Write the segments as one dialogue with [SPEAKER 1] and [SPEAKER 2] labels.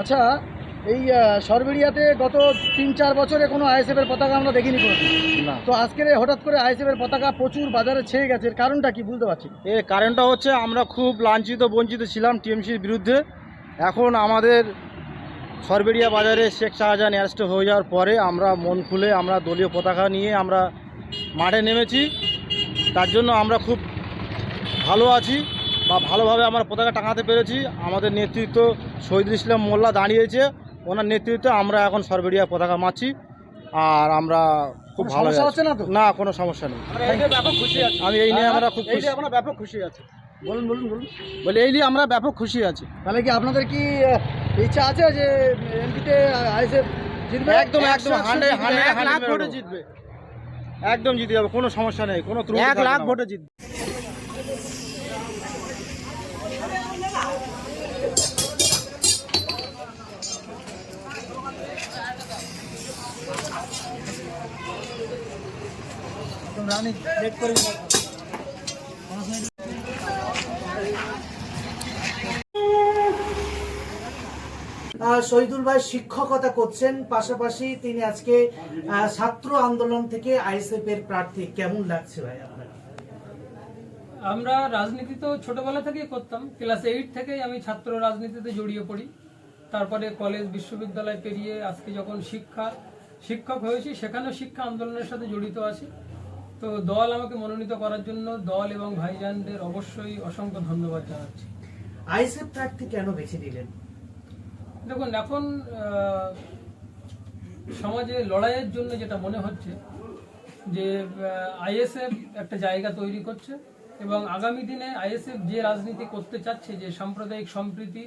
[SPEAKER 1] আচ্ছা এই সরবেরিয়াতে গত তিন চার বছরে কোনো আইএসএফ এর পতাকা আমরা দেখিনি কোনোদিন।
[SPEAKER 2] না।
[SPEAKER 1] তো আজকের হঠাৎ করে আইএসএফ এর পতাকা প্রচুর বাজারে ছেয়ে গেছে এর কারণটা কি বুঝতে পারছি।
[SPEAKER 2] এর কারণটা হচ্ছে আমরা খুব লাঞ্ছিত বঞ্চিত ছিলাম টিএমসির বিরুদ্ধে। এখন আমাদের সরবেরিয়া বাজারে শেখ শাহজাহান অ্যারেস্ট হয়ে যাওয়ার পরে আমরা মন খুলে আমরা দলীয় পতাকা নিয়ে আমরা মাঠে নেমেছি। তার জন্য আমরা খুব ভালো আছি। বা ভালোভাবে আমরা পতাকা টাঙাতে পেরেছি। আমাদের নেতৃত্ব শহীদুল ইসলাম মোল্লা দাঁড়িয়েছে। ওনার নেতৃত্বে আমরা এখন সরবেরিয়া পতাকা মারছি। আর আমরা খুব ভালো আছি।
[SPEAKER 1] হচ্ছে না তো?
[SPEAKER 2] না কোনো সমস্যা নেই। আমি এই নিয়ে আমরা খুব খুশি।
[SPEAKER 1] আমরা ব্যাপক খুশি আছে। বলুন বলুন বলুন।
[SPEAKER 2] বলে এই নিয়ে আমরা ব্যাপক খুশি আছি।
[SPEAKER 1] তাহলে কি আপনাদের কি ইচ্ছা আছে যে এমপিতে আইএসএফ জিতবে?
[SPEAKER 2] একদম একদম হান্ড্রেড হান্ড্রেড লাখ ভোটে জিতবে। একদম জিতে যাবে কোনো সমস্যা নেই কোনো ত্রুটি
[SPEAKER 1] এক লাখ ভোটে
[SPEAKER 2] জিতবে।
[SPEAKER 3] শহীদুল ভাই শিক্ষকতা করছেন পাশাপাশি তিনি আজকে ছাত্র আন্দোলন থেকে আইএসএফ এর প্রার্থী। কেমন লাগছে ভাই আপনার?
[SPEAKER 4] আমরা রাজনীতি তো ছোটবেলা থেকেই করতাম। ক্লাস এইট থেকেই আমি ছাত্র রাজনীতিতে জড়িয়ে পড়ি। তারপরে কলেজ বিশ্ববিদ্যালয় পেরিয়ে আজকে যখন শিক্ষা শিক্ষক হয়েছি সেখানেও শিক্ষা আন্দোলনের সাথে জড়িত আছি। তো দল আমাকে মনোনীত করার জন্য দল এবং ভাইজানদের অবশ্যই অসংখ্য ধন্যবাদ জানাচ্ছি।
[SPEAKER 3] আইএসএফ প্রার্থী কেন বেছে নিলেন?
[SPEAKER 4] দেখুন এখন সমাজে লড়াইয়ের জন্য যেটা মনে হচ্ছে যে আইএসএফ একটা জায়গা তৈরি করছে এবং আগামী দিনে আইএসএফ যে রাজনীতি করতে চাচ্ছে যে সাম্প্রদায়িক সম্প্রীতি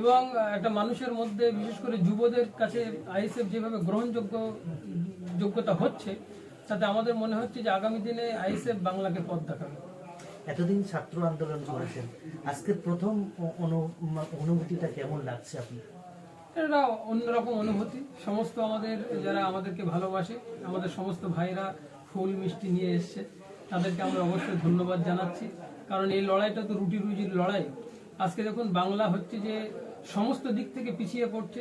[SPEAKER 4] এবং একটা মানুষের মধ্যে বিশেষ করে যুবদের কাছে আইএসএফ যেভাবে গ্রহণযোগ্য যোগ্যতা হচ্ছে তাতে আমাদের মনে হচ্ছে যে আগামী দিনে আইএসএফ বাংলাকে পথ দেখাবে।
[SPEAKER 3] এতদিন ছাত্র আন্দোলন করেছেন। আজকের প্রথম অনুভূতিটা কেমন লাগছে আপনি
[SPEAKER 4] এটা অন্যরকম অনুভূতি। সমস্ত আমাদের যারা আমাদেরকে ভালোবাসে আমাদের সমস্ত ভাইরা ফুল মিষ্টি নিয়ে এসছে তাদেরকে আমরা অবশ্যই ধন্যবাদ জানাচ্ছি। কারণ এই লড়াইটা তো রুটি রুজির লড়াই। আজকে দেখুন বাংলা হচ্ছে যে সমস্ত দিক থেকে পিছিয়ে পড়ছে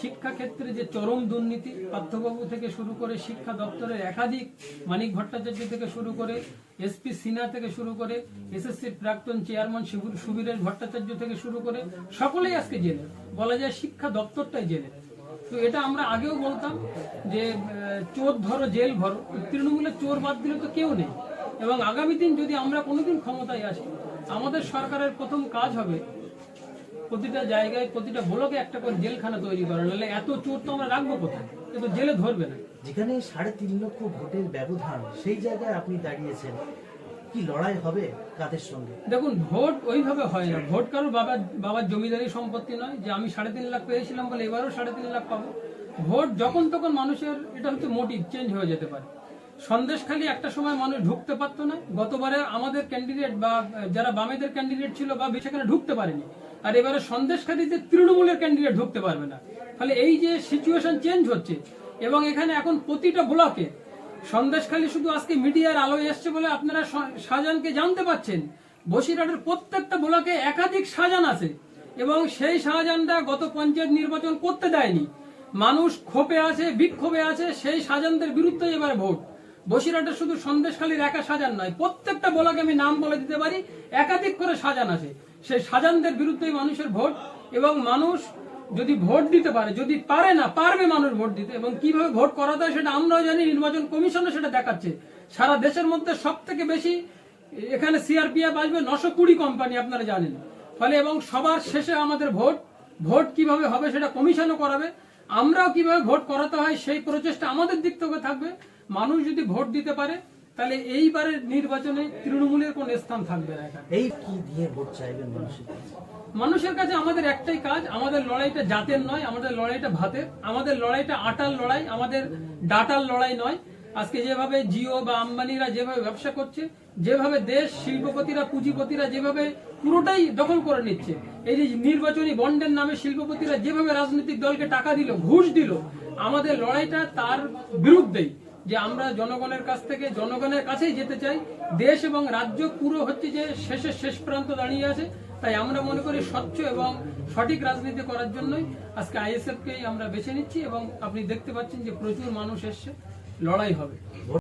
[SPEAKER 4] শিক্ষা ক্ষেত্রে যে চরম দুর্নীতি পার্থবাবু থেকে শুরু করে শিক্ষা দপ্তরের একাধিক মানিক ভট্টাচার্য থেকে শুরু করে এসপি সিনহা থেকে শুরু করে এসএসসির প্রাক্তন চেয়ারম্যান সুবীরেশ ভট্টাচার্য থেকে শুরু করে সকলেই আজকে জেলে। বলা যায় শিক্ষা দপ্তরটাই জেলে। তো এটা আমরা আগেও বলতাম যে চোর ধরো, জেল ভরো। তৃণমূলের চোর বাদ দিলে তো কেউ নেই। এবং আগামী দিন যদি আমরা কোনোদিন ক্ষমতায় আসি, আমাদের সরকারের প্রথম কাজ হবে প্রতিটা জায়গায় প্রতিটা ব্লকে একটা করে জেলখানা তৈরি করা নাহলে এত চোর তো আমরা রাখব কোথায়? এ তো জেলে ধরবে না।
[SPEAKER 3] যেখানে সাড়ে তিন লক্ষ ভোটের ব্যবধান সেই জায়গায় আপনি দাঁড়িয়েছেন। কি লড়াই হবে কাদের সঙ্গে?
[SPEAKER 4] দেখুন ভোট ওইভাবে হয় না। ভোট কারও বাবার বাবার জমিদারি সম্পত্তি নয়। যে আমি সাড়ে তিন লাখ পেয়েছিলাম বলে এবারও সাড়ে তিন লাখ পাবো। ভোট যখন তখন মানুষের এটা হচ্ছে মোটিভ চেঞ্জ হয়ে যেতে পারে। সন্দেশখালি একটা সময় মানুষ ঢুকতে পারতো না। গতবারে আমাদের ক্যান্ডিডেট বা যারা বামেদের ক্যান্ডিডেট ছিল বা সেখানে ঢুকতে পারেনি। আর এবারে সন্দেশখালিতে তৃণমূলের ক্যান্ডিডেট ঢুকতে পারবে না। ফলে এই যে সিচুয়েশন চেঞ্জ হচ্ছে, এবং এখানে এখন প্রতিটা ব্লকে সন্দেশখালী শুধু আজকে মিডিয়ার আলোয় এসছে বলে আপনারা শাহজাহানকে জানতে পাচ্ছেন। বসিরহাটের প্রত্যেকটা ব্লকে একাধিক শাহজাহান আছে, এবং সেই শাহজাহানরা গত পঞ্চায়েত নির্বাচন করতে দেয়নি। মানুষ ক্ষোভে আছে, বিক্ষোভে আছে, সেই শাহজাহানদের বিরুদ্ধে এবার ভোট। বসিরহাটের শুধু সন্দেশখালীর একা সাজান নয়, প্রত্যেকটা ব্লকে আমি নাম বলে দিতে পারি, একাধিক করে সাজান আছে। সেই সাজানদের বিরুদ্ধেই মানুষের ভোট এবং মানুষ যদি ভোট দিতে পারে, যদি পারে না, পারবে মানুষ ভোট দিতে এবং কীভাবে ভোট করাতে হয় সেটা আমরাও জানি, নির্বাচন কমিশনও সেটা দেখাচ্ছে। সারা দেশের মধ্যে সব থেকে বেশি এখানে সিআরপিএফ আসবে, নশো কুড়ি কোম্পানি আপনারা জানেন। ফলে এবং সবার শেষে আমাদের ভোট ভোট কীভাবে হবে সেটা কমিশনও করাবে। আমরাও কীভাবে ভোট করাতে হয় সেই প্রচেষ্টা আমাদের দিক থেকে থাকবে। মানুষ যদি ভোট দিতে পারে তাহলে এইবারের নির্বাচনে তৃণমূলের কোন স্থান থাকবে না
[SPEAKER 3] এই কি দিয়ে ভোট চাইবেন মানুষের কাছে?
[SPEAKER 4] মানুষের কাছে আমাদের একটাই কাজ আমাদের লড়াইটা জাতের নয় আমাদের লড়াইটা ভাতের আমাদের লড়াইটা আটার লড়াই আমাদের ডাটার লড়াই নয়। আজকে যেভাবে জিও বা আম্বানিরা যেভাবে ব্যবসা করছে যেভাবে দেশ শিল্পপতিরা পুঁজিপতিরা যেভাবে পুরোটাই দখল করে নিচ্ছে এই যে নির্বাচনী বন্ডের নামে শিল্পপতিরা যেভাবে রাজনৈতিক দলকে টাকা দিল ঘুষ দিল আমাদের লড়াইটা তার বিরুদ্ধেই। যে আমরা জনগণের কাছ থেকে, জনগণের কাছেই যেতে চাই। দেশ এবং রাজ্য পুরো হচ্ছে যে শেষের শেষ প্রান্ত দাঁড়িয়ে আছে। তাই আমরা মনে করি স্বচ্ছ এবং সঠিক রাজনীতি করার জন্যই আজকে আইএসএফকেই আমরা বেছে নিচ্ছি এবং আপনি দেখতে পাচ্ছেন যে প্রচুর মানুষ এসছে। লড়াই হবে।